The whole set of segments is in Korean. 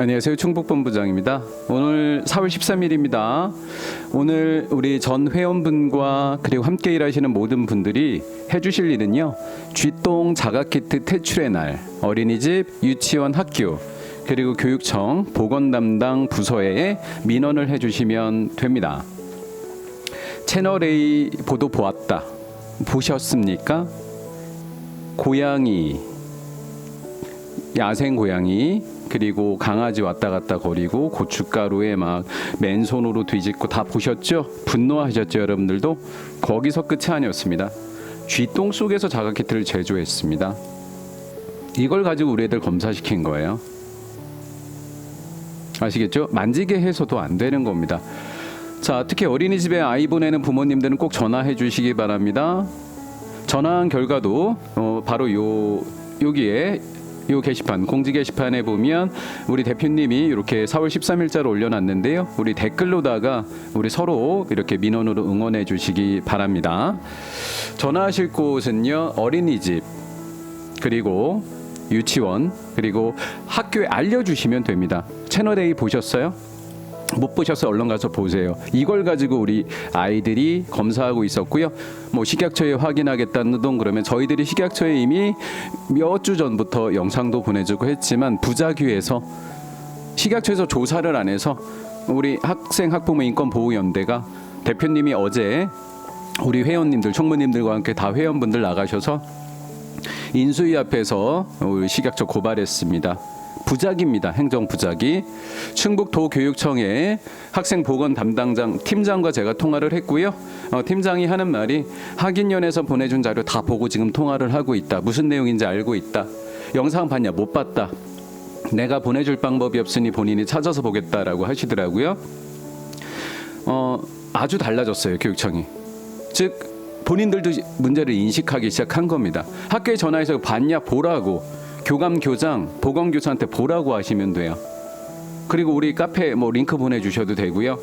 안녕하세요. 충북본부장입니다. 오늘 4월 13일입니다. 오늘 우리 전 회원분과 그리고 함께 일하시는 모든 분들이 해주실 일은요. 쥐똥 자가키트 퇴출의 날, 어린이집, 유치원, 학교, 그리고 교육청 보건 담당 부서에 민원을 해주시면 됩니다. 채널 A 보도 보았다. 보셨습니까? 고양이 야생 고양이 그리고 강아지 왔다 갔다 거리고 고춧가루에 막 맨손으로 뒤집고 다 보셨죠? 분노하셨죠, 여러분들도? 거기서 끝이 아니었습니다. 쥐똥 속에서 자가키트를 제조했습니다. 이걸 가지고 우리 애들 검사시킨 거예요. 아시겠죠? 만지게 해서도 안 되는 겁니다. 자, 특히 어린이집에 아이 보내는 부모님들은 꼭 전화해 주시기 바랍니다. 전화한 결과도 어, 바로 요 여기에 요 게시판 공지 게시판에 보면 우리 대표님이 이렇게 4월 13일자로 올려놨는데요. 우리 댓글로다가 우리 서로 이렇게 민원으로 응원해 주시기 바랍니다. 전화하실 곳은요 어린이집 그리고 유치원 그리고 학교에 알려주시면 됩니다. 채널 A 보셨어요? 못 보셔서 얼른 가서 보세요. 이걸 가지고 우리 아이들이 검사하고 있었고요. 뭐 식약처에 확인하겠다는 동 그러면 저희들이 식약처에 이미 몇 주 전부터 영상도 보내주고 했지만 부작위에서 식약처에서 조사를 안 해서 우리 학생 학부모 인권 보호 연대가 대표님이 어제 우리 회원님들 총무님들과 함께 다 회원분들 나가셔서 인수위 앞에서 우리 식약처 고발했습니다. 부작입니다. 행정 부작이 충북도교육청의 학생 보건 담당장 팀장과 제가 통화를 했고요. 어, 팀장이 하는 말이 학인연에서 보내준 자료 다 보고 지금 통화를 하고 있다. 무슨 내용인지 알고 있다. 영상 봤냐? 못 봤다. 내가 보내줄 방법이 없으니 본인이 찾아서 보겠다라고 하시더라고요. 어, 아주 달라졌어요 교육청이. 즉 본인들도 문제를 인식하기 시작한 겁니다. 학교에 전화해서 봤냐 보라고 교감 교장 보건 교사한테 보라고 하시면 돼요. 그리고 우리 카페 뭐 링크 보내주셔도 되고요.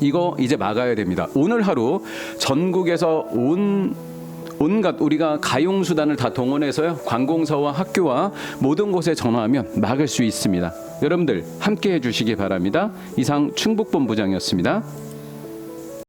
이거 이제 막아야 됩니다. 오늘 하루 전국에서 온 온갖 우리가 가용 수단을 다 동원해서요 관공서와 학교와 모든 곳에 전화하면 막을 수 있습니다. 여러분들 함께 해주시기 바랍니다. 이상 충북본부장이었습니다.